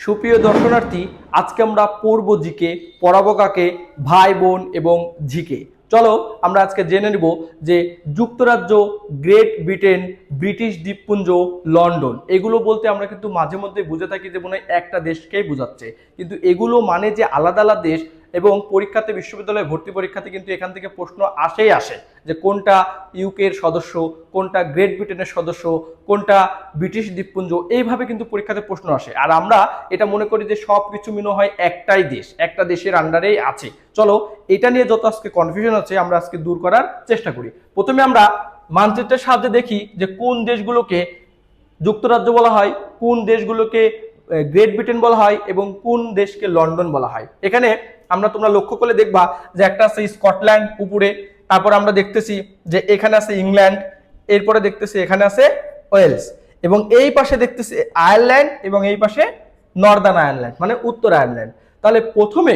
সুপ্রিয় দর্শনার্থী, আজকে আমরা পড়ব জিকে পরাবকাকে কাকে, ভাই, বোন এবং ঝিকে চলো আমরা আজকে জেনে নেব যে যুক্তরাজ্য, গ্রেট ব্রিটেন, ব্রিটিশ দ্বীপপুঞ্জ, লন্ডন, এগুলো বলতে আমরা কিন্তু মাঝে মধ্যে বুঝে থাকি যে মনে একটা দেশকেই বোঝাচ্ছে। কিন্তু এগুলো মানে যে আলাদা আলাদা দেশ এবং পরীক্ষাতে বিশ্ববিদ্যালয়ে ভর্তি পরীক্ষাতে কিন্তু এখান থেকে প্রশ্ন আসেই আসে যে কোনটা ইউকের সদস্য, কোনটা গ্রেট ব্রিটেনের সদস্য, কোনটা ব্রিটিশ দ্বীপপুঞ্জ, এইভাবে কিন্তু পরীক্ষাতে প্রশ্ন আসে। আর আমরা এটা মনে করি যে সব কিছু মনে হয় একটাই দেশ, একটা দেশের আন্ডারেই আছে। চলো, এটা নিয়ে যত আজকে কনফিউশন আছে, আমরা আজকে দূর করার চেষ্টা করি। প্রথমে আমরা মানচিত্রের সাহায্যে দেখি যে কোন দেশগুলোকে যুক্তরাজ্য বলা হয়, কোন দেশগুলোকে গ্রেট ব্রিটেন বলা হয় এবং কোন দেশকে লন্ডন বলা হয়। এখানে আমরা তোমরা লক্ষ্য করলে দেখবা যে একটা আছে স্কটল্যান্ড উপরে তারপর আমরা দেখতেছি যে এখানে আছে ইংল্যান্ড, এরপরে দেখতেছি এখানে আছে ওয়েলস এবং এই পাশে দেখতেছি আয়ারল্যান্ড এবং এই পাশে নর্দার্ন আয়ারল্যান্ড মানে উত্তর আয়ারল্যান্ড। তাহলে প্রথমে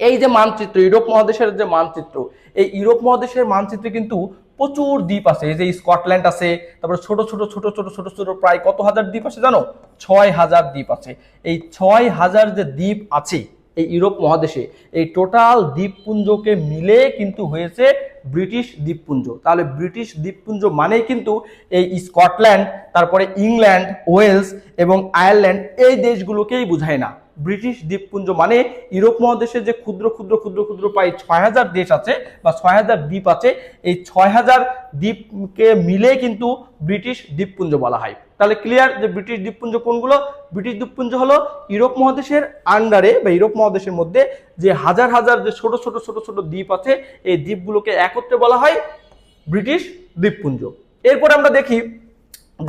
এই যে মানচিত্র, ইউরোপ মহাদেশের যে মানচিত্র, এই ইউরোপ মহাদেশের মানচিত্রে কিন্তু প্রচুর দ্বীপ আছে। এই যে স্কটল্যান্ড আছে, তারপরে ছোট ছোট ছোট ছোট ছোট ছোট, প্রায় কত হাজার দ্বীপ আছে জানো? ছয় হাজার দ্বীপ আছে। এই ছয় হাজার যে দ্বীপ আছে এই ইউরোপ মহাদেশে। এই টোটাল দ্বীপপুঞ্জকে মিলে কিন্তু হয়েছে ব্রিটিশ দ্বীপপুঞ্জ। তাহলে ব্রিটিশ দ্বীপপুঞ্জ মানেই কিন্তু এই স্কটল্যান্ড, তারপরে ইংল্যান্ড, ওয়েলস এবং আয়ারল্যান্ড এই দেশগুলোকেই বোঝায় না। ব্রিটিশ দ্বীপপুঞ্জ মানে ইউরোপ মহাদেশে যে ক্ষুদ্র ক্ষুদ্র ক্ষুদ্র ক্ষুদ্র প্রায় ছয় হাজার দেশ আছে বা ছয় হাজার দ্বীপ আছে, এই ছয় হাজার দ্বীপকে মিলে কিন্তু ব্রিটিশ দ্বীপপুঞ্জ বলা হয়। তাহলে ক্লিয়ার যে ব্রিটিশ দ্বীপপুঞ্জ কোনগুলো? ব্রিটিশ দ্বীপপুঞ্জ হলো ইউরোপ মহাদেশের আন্ডারে বা ইউরোপ মহাদেশের মধ্যে যে হাজার হাজার যে ছোট ছোট ছোট ছোট দ্বীপ আছে, এই দ্বীপগুলোকে একত্রে বলা হয় ব্রিটিশ দ্বীপপুঞ্জ। এরপর আমরা দেখি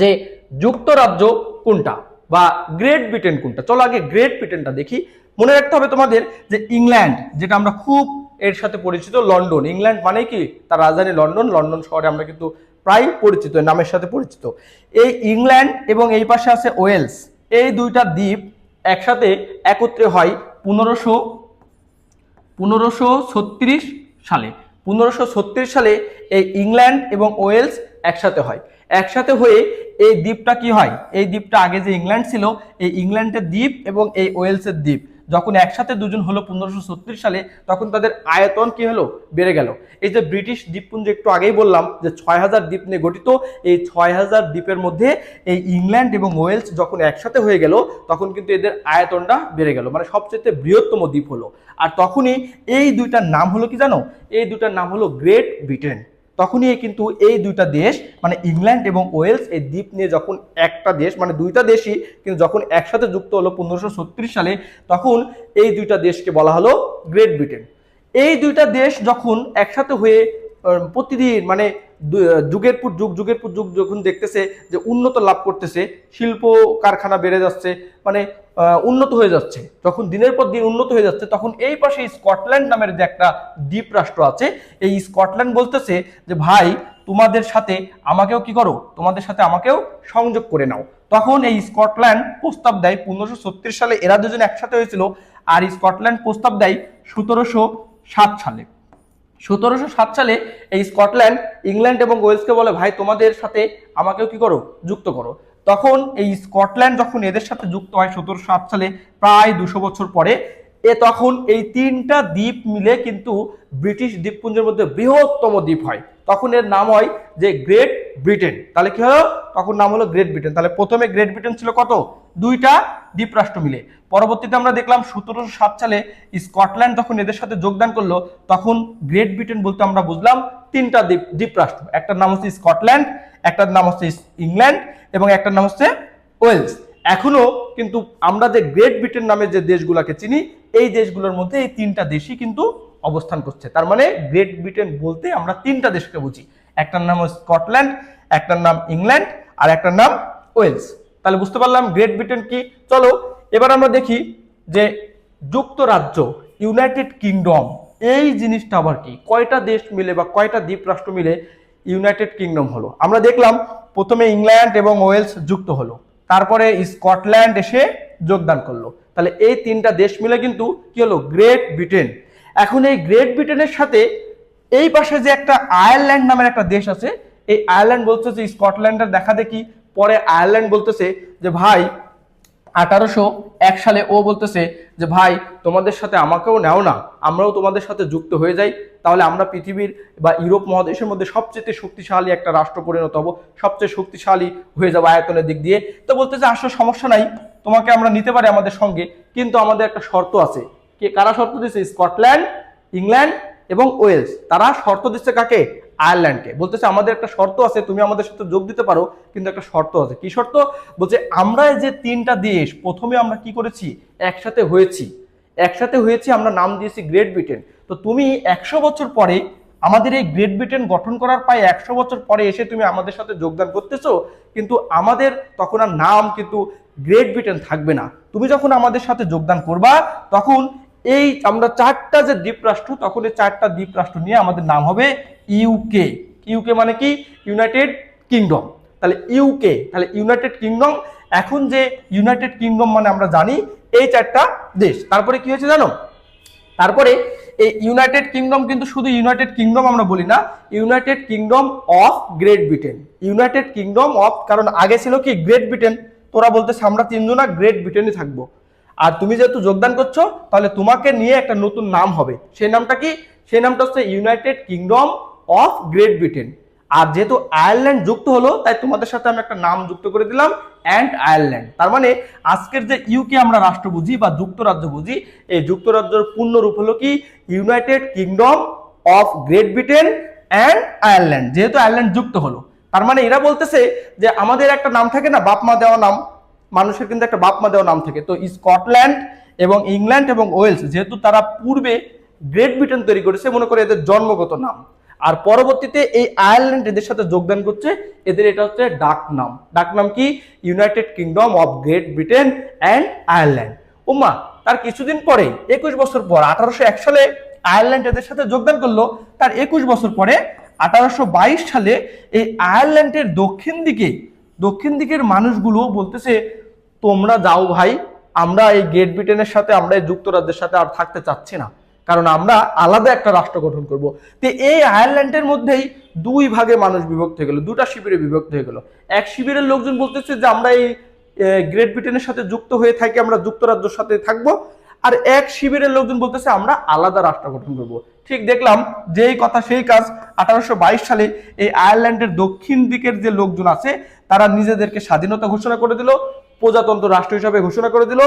যে যুক্তরাজ্য কোনটা বা গ্রেট ব্রিটেন কোনটা। চলো আগে গ্রেট ব্রিটেনটা দেখি। মনে রাখতে হবে তোমাদের যে ইংল্যান্ড যেটা আমরা খুব এর সাথে পরিচিত লন্ডন ইংল্যান্ড মানে কি? তার রাজধানী লন্ডন লন্ডন শহরে আমরা কিন্তু প্রায় পরিচিত নামের সাথে পরিচিত। এই ইংল্যান্ড এবং এই পাশে আছে ওয়েলস। এই দুইটা দ্বীপ একসাথে একত্রে হয় পনেরোশো পনেরোশো ছত্রিশ সালে। পনেরোশো ছত্রিশ সালে এই ইংল্যান্ড এবং ওয়েলস একসাথে হয়। একসাথে হয়ে এই দ্বীপটা কি হয়? এই দ্বীপটা আগে যে ইংল্যান্ড ছিল, এই ইংল্যান্ডের দ্বীপ এবং এই ওয়েলসের দ্বীপ। যখন একসাথে দুজন হলো পনেরোশো সালে, তখন তাদের আয়তন কি হলো? বেড়ে গেল। এই যে ব্রিটিশ দ্বীপপুঞ্জ, একটু আগেই বললাম যে ছয় হাজার দ্বীপ নিয়ে গঠিত, এই ছয় হাজার দ্বীপের মধ্যে এই ইংল্যান্ড এবং ওয়েলস যখন একসাথে হয়ে গেল, তখন কিন্তু এদের আয়তনটা বেড়ে গেল। মানে সবচেয়ে বৃহত্তম দ্বীপ হলো। আর তখনই এই দুইটার নাম হলো কি জানো? এই দুইটার নাম হলো গ্রেট ব্রিটেন। তখনই কিন্তু এই দুইটা দেশ মানে ইংল্যান্ড এবং ওয়েলস, এই দ্বীপ নিয়ে যখন একটা দেশ মানে দুইটা দেশই কিন্তু যখন একসাথে যুক্ত হলো পনেরোশো সালে, তখন এই দুইটা দেশকে বলা হলো গ্রেট ব্রিটেন এই দুইটা দেশ যখন একসাথে হয়ে প্রতিদিন মানে যুগের পর যুগ, যুগের পর যুগ যখন দেখতেছে যে উন্নত লাভ করতেছে, শিল্প কারখানা বেড়ে যাচ্ছে মানে উন্নত হয়ে যাচ্ছে। যখন দিনের পর দিন উন্নত হয়ে যাচ্ছে, তখন এই পাশে স্কটল্যান্ড নামের যে একটা দ্বীপ রাষ্ট্র আছে, এই স্কটল্যান্ড বলতেছে যে, ভাই, তোমাদের সাথে আমাকেও কি করো? তোমাদের সাথে আমাকেও সংযোগ করে নাও। তখন এই স্কটল্যান্ড প্রস্তাব দেয়, পনেরোশো সালে এরা দুজন একসাথে হয়েছিল, আর স্কটল্যান্ড প্রস্তাব দেয় সতেরোশো সাত সালে। সতেরোশো সাত সালে এই স্কটল্যান্ড ইংল্যান্ড এবং ওয়েলসকে বলে, ভাই, তোমাদের সাথে আমাকেও কি করো? যুক্ত করো। তখন এই স্কটল্যান্ড যখন এদের সাথে যুক্ত হয় সতেরোশো সাত সালে, প্রায় দুশো বছর পরে, এ তখন এই তিনটা দ্বীপ মিলে কিন্তু ব্রিটিশ দ্বীপপুঞ্জের মধ্যে বৃহত্তম দ্বীপ হয়। তখন এর নাম হয় যে গ্রেট ব্রিটেন তাহলে কি হলো? তখন নাম হলো গ্রেট ব্রিটেন তাহলে প্রথমে গ্রেট ব্রিটেন ছিল কত? দুইটা দ্বীপ রাষ্ট্র মিলে। পরবর্তীতে আমরা দেখলাম সতেরোশো সাত সালে স্কটল্যান্ড যখন এদের সাথে যোগদান করল। তখন গ্রেট ব্রিটেন বলতে আমরা বুঝলাম তিনটা দ্বীপ দ্বীপ রাষ্ট্র একটার নাম হচ্ছে স্কটল্যান্ড, একটার নাম হচ্ছে ইংল্যান্ড এবং একটার নাম হচ্ছে ওয়েলস। এখনও কিন্তু আমরা যে গ্রেট ব্রিটেন নামে যে দেশগুলোকে চিনি, এই দেশগুলোর মধ্যে এই তিনটা দেশই কিন্তু অবস্থান করছে। তার মানে গ্রেট ব্রিটেন বলতে আমরা তিনটা দেশকে বুঝি। একটার নাম স্কটল্যান্ড একটার নাম ইংল্যান্ড আর একটার নাম ওয়েলস তাহলে বুঝতে পারলাম গ্রেট ব্রিটেন কি? চলো, এবার আমরা দেখি যে যুক্তরাজ্য ইউনাইটেড কিংডম এই জিনিসটা আবার কি? কয়টা দেশ মিলে বা কয়টা দ্বীপ রাষ্ট্র মিলে ইউনাইটেড কিংডম হলো? আমরা দেখলাম প্রথমে ইংল্যান্ড এবং ওয়েলস যুক্ত হলো। তারপরে স্কটল্যান্ড এসে যোগদান করল। তাহলে এই তিনটা দেশ মিলে কিন্তু কি হলো? গ্রেট ব্রিটেন এখন এই গ্রেট ব্রিটেনের সাথে এই পাশে যে একটা আয়ারল্যান্ড নামের একটা দেশ আছে, এই আয়ারল্যান্ড বলতেছে স্কটল্যান্ডের দেখা দেখি। পরে আয়ারল্যান্ড বলতেছে যে, ভাই, আঠারোশো এক সালে ও বলতেছে যে, ভাই, তোমাদের সাথে আমাকেও নেও না, আমরাও তোমাদের সাথে যুক্ত হয়ে যাই। তাহলে আমরা পৃথিবীর বা ইউরোপ মহাদেশের মধ্যে সবচেয়ে শক্তিশালী একটা রাষ্ট্র পরিণত হব, সবচেয়ে শক্তিশালী হয়ে যাব আয়তনের দিক দিয়ে। তো বলতেছে আসলে সমস্যা নাই, তোমাকে আমরা নিতে পারি আমাদের সঙ্গে, কিন্তু আমাদের একটা শর্ত আছে। কে কারা শর্ত দিচ্ছে স্কটল্যান্ড, ইংল্যান্ড এবং ওয়েলস। তারা শর্ত দিচ্ছে কাকে? আয়ারল্যান্ডকে। বলতেছে, আমাদের একটা শর্ত আছে, তুমি আমাদের সাথে যোগ দিতে পারো, কিন্তু একটা শর্ত আছে। কি শর্ত? বলছে, আমরা যে তিনটা দেশ, প্রথমে আমরা কি করেছি? একসাথে হয়েছি। একসাথে হয়েছি, আমরা নাম দিয়েছি গ্রেট ব্রিটেন। তো তুমি একশো বছর পরে আমাদের এই গ্রেট ব্রিটেন গঠন করার প্রায় একশো বছর পরে এসে তুমি আমাদের সাথে যোগদান করতেছো, কিন্তু আমাদের তখন আর নাম কিন্তু গ্রেট ব্রিটেন থাকবে না। তুমি যখন আমাদের সাথে যোগদান করবা, তখন এই আমরা চারটা যে দ্বীপরাষ্ট্র, তখন এই চারটা দ্বীপরাষ্ট্র নিয়ে আমাদের নাম হবে ইউকে ইউকে মানে কি? ইউনাইটেড কিংডম তাহলে ইউকে তাহলে ইউনাইটেড কিংডম এখন যে ইউনাইটেড কিংডম মানে আমরা জানি, এই চারটা দেশ। তারপরে কি হয়েছে জানো? তারপরে এই ইউনাইটেড কিংডম কিন্তু শুধু ইউনাইটেড কিংডম আমরা বলি না United Kingdom of Great Britain United Kingdom of কারণ আগে ছিল কি গ্রেট ব্রিটেন তোরা বলতেছে আমরা তিনজনা গ্রেট ব্রিটেনই থাকব। আর তুমি যেহেতু যোগদান করছ, তাহলে তোমাকে নিয়ে একটা নতুন নাম হবে। সেই নামটা কি? সেই নামটা হচ্ছে United Kingdom of Great Britain আর যেহেতু আয়ারল্যান্ড যুক্ত হলো, তাই তোমাদের সাথে আমি একটা নাম যুক্ত করে দিলাম অ্যান্ড আয়ারল্যান্ড তার মানে আজকের যে ইউকে আমরা রাষ্ট্র বুঝি বা যুক্তরাজ্য বুঝি, এই যুক্তরাজ্যের পূর্ণ রূপ হলো কি? United Kingdom of Great Britain and Ireland যেহেতু আয়ারল্যান্ড যুক্ত হলো। তার মানে এরা বলতেছে যে আমাদের একটা নাম থাকে না বাপ মা দেওয়া নাম। মানুষের কিন্তু একটা বাপ মা দেওয়া নাম থাকে। তো স্কটল্যান্ড এবং ইংল্যান্ড এবং ওয়েলস যেহেতু তারা পূর্বে গ্রেট ব্রিটেন তৈরি করেছে, মনে করে এদের জন্মগত নাম। আর পরবর্তীতে এই আয়ারল্যান্ড এদের সাথে যোগদান করছে, এদের এটা হচ্ছে ডাক নাম। ডাক নাম কি? United Kingdom of Great Britain and Ireland. ওমা তার কিছুদিন পরে, একুশ বছর পর, আঠারোশো এক সালে আয়ারল্যান্ড এদের সাথে যোগদান করল। তার একুশ বছর পরে, আঠারোশো বাইশ সালে এই আয়ারল্যান্ডের দক্ষিণ দিকে, দক্ষিণ দিকের মানুষগুলো বলতেছে তোমরা যাও ভাই, আমরা এই গ্রেট ব্রিটেনের সাথে, আমরা এই যুক্তরাজ্যের সাথে আর থাকতে চাচ্ছি না। কারণ আমরা আলাদা একটা রাষ্ট্র গঠন করব। তো এই আয়ারল্যান্ডের মধ্যেই দুই ভাগে মানুষ বিভক্ত হয়ে গেল, দুটা শিবিরে বিভক্ত হয়ে গেল। এক শিবিরের লোকজন বলতেছে যে, আমরা এই গ্রেট ব্রিটেনের সাথে যুক্ত হয়ে থাকি, আমরা যুক্তরাজ্যের সাথে থাকব। আর এক শিবিরের লোকজন বলতেছে, আমরা আলাদা রাষ্ট্র গঠন করব। ঠিক দেখলাম, যেই কথা সেই কাজ। আঠারোশো বাইশ সালে এই আয়ারল্যান্ডের দক্ষিণ দিকের যে লোকজন আছে, তারা নিজেদেরকে স্বাধীনতা ঘোষণা করে দিল। প্রজাতন্ত্র রাষ্ট্র হিসাবে ঘোষণা করে দিল।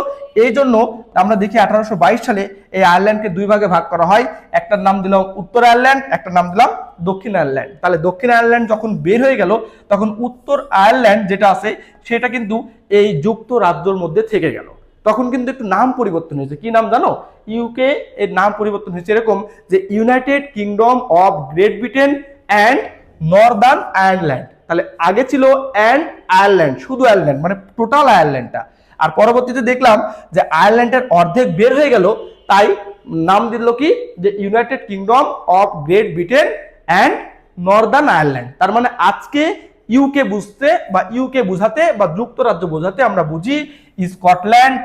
এই জন্য আমরা দেখি আঠারোশো বাইশ সালে এই আয়ারল্যান্ডকে দুই ভাগে ভাগ করা হয়। একটার নাম দিলাম উত্তর আয়ারল্যান্ড, একটার নাম দিলাম দক্ষিণ আয়ারল্যান্ড। তাহলে দক্ষিণ আয়ারল্যান্ড যখন বের হয়ে গেল, তখন উত্তর আয়ারল্যান্ড যেটা আছে, সেটা কিন্তু এই যুক্তরাজ্যের মধ্যে থেকে গেল। তখন কিন্তু একটু নাম পরিবর্তন হয়েছে। কি নাম জানো? ইউকে এর নাম পরিবর্তন হয়েছে এরকম যে United Kingdom of Great Britain and Northern Ireland তাহলে আগে ছিল অ্যান্ড আয়ারল্যান্ড, শুধু আয়ারল্যান্ড মানে টোটাল আয়ারল্যান্ডটা। আর পরবর্তীতে দেখলাম যে আয়ারল্যান্ডের অর্ধেক বের হয়ে গেল, তাই নাম দিল কি? যে United Kingdom of Great Britain and Northern Ireland তার মানে আজকে ইউকে বুঝতে বা ইউকে বুঝাতে বা যুক্তরাজ্য বোঝাতে আমরা বুঝি স্কটল্যান্ড,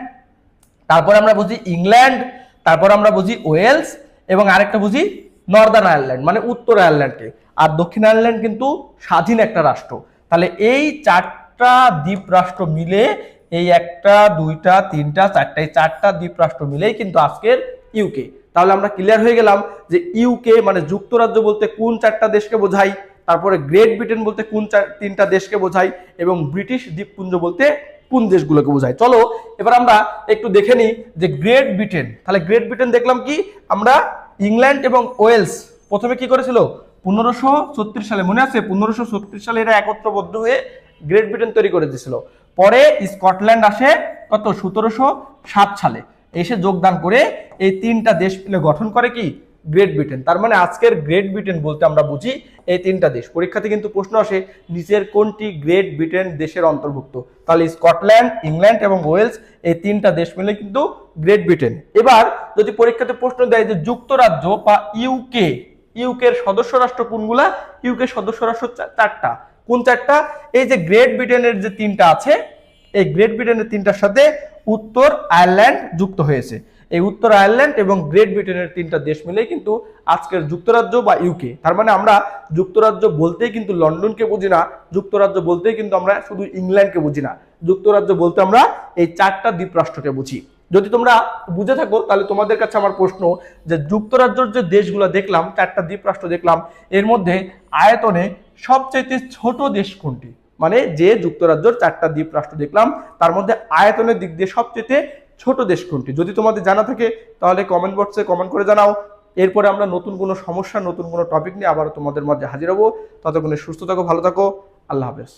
তারপর আমরা বুঝি ইংল্যান্ড, তারপর আমরা বুঝি ওয়েলস, এবং আরেকটা বুঝি নর্দার্ন আয়ারল্যান্ড মানে উত্তর আয়ারল্যান্ডকে। আর দক্ষিণ আয়ারল্যান্ড কিন্তু স্বাধীন একটা রাষ্ট্র। তাহলে এই চারটা দ্বীপ রাষ্ট্র মিলে, এই একটা, দুইটা, তিনটা, চারটা, এই চারটা দ্বীপ রাষ্ট্র মিলেই কিন্তু আজকের ইউকে তাহলে আমরা ক্লিয়ার হয়ে গেলাম যে ইউকে মানে যুক্তরাজ্য বলতে কোন চারটা দেশকে বোঝায়, তারপরে গ্রেট ব্রিটেন বলতে কোন তিনটা দেশকে বোঝায়, এবং ব্রিটিশ দ্বীপপুঞ্জ বলতে কোন দেশগুলোকে বোঝায়। চলো, এবার আমরা একটু দেখে নিই যে গ্রেট ব্রিটেন তাহলে গ্রেট ব্রিটেন দেখলাম কি? আমরা ইংল্যান্ড এবং ওয়েলস প্রথমে কি করেছিল? পনেরোশো ছত্রিশ সালে, মনে আছে? পনেরোশো ছত্রিশ সালে এরা একত্রবদ্ধ হয়ে গ্রেট ব্রিটেন তৈরি করে দিয়েছিল। পরে স্কটল্যান্ড আসে কত? সতেরোশো সাত সালে। এসে যোগদান করে এই তিনটা দেশ গঠন করে কি? গ্রেট ব্রিটেন তার মানে আজকের গ্রেট ব্রিটেন বলতে আমরা বুঝি এই তিনটা দেশ। পরীক্ষাতে কিন্তু প্রশ্ন আসে, নিচের কোনটি গ্রেট ব্রিটেন দেশের অন্তর্ভুক্ত? তাহলে স্কটল্যান্ড, ইংল্যান্ড এবং ওয়েলস এই তিনটা দেশ মিলে কিন্তু গ্রেট ব্রিটেন এবার যদি পরীক্ষাতে প্রশ্ন দেয় যে যুক্তরাজ্য বা ইউকে ইউকের সদস্য রাষ্ট্র কোনগুলা? ইউকে সদস্য রাষ্ট্র চারটা। কোন চারটা? এই যে গ্রেট ব্রিটেনের যে তিনটা আছে এই গ্রেট ব্রিটেনের তিনটার সাথে উত্তর আয়ারল্যান্ড যুক্ত হয়েছে। এই উত্তর আয়ারল্যান্ড এবং গ্রেট ব্রিটেনের তিনটা দেশ মিলেই কিন্তু আজকের যুক্তরাজ্য বা ইউকে তার মানে আমরা যুক্তরাজ্য বলতেই কিন্তু লন্ডনকে বুঝি না, যুক্তরাজ্য বলতেই কিন্তু আমরা শুধু ইংল্যান্ডকে বুঝি না, যুক্তরাজ্য বলতে আমরা এই চারটা দ্বীপরাষ্ট্রকে বুঝি। যদি তোমরা বুঝে থাকো, তাহলে তোমাদের কাছে আমার প্রশ্ন যে যুক্তরাজ্যের যে দেশগুলো দেখলাম, চারটা দ্বীপরাষ্ট্র দেখলাম, এর মধ্যে আয়তনে সবচাইতে ছোট দেশ কোনটি? মানে যে যুক্তরাজ্যর চারটা দ্বীপ রাষ্ট্র দেখলাম, তার মধ্যে আয়তনের দিক দিয়ে সবচেয়ে ছোট দেশ কোনটি? যদি তোমাদের জানা থাকে, তাহলে কমেন্ট বক্সে কমেন্ট করে জানাও। এরপরে আমরা নতুন কোনো সমস্যা, নতুন কোনো টপিক নিয়ে আবার তোমাদের মাঝে হাজির হব। ততক্ষণে সুস্থ থাকো, ভালো থাকো। আল্লাহ হাফেজ।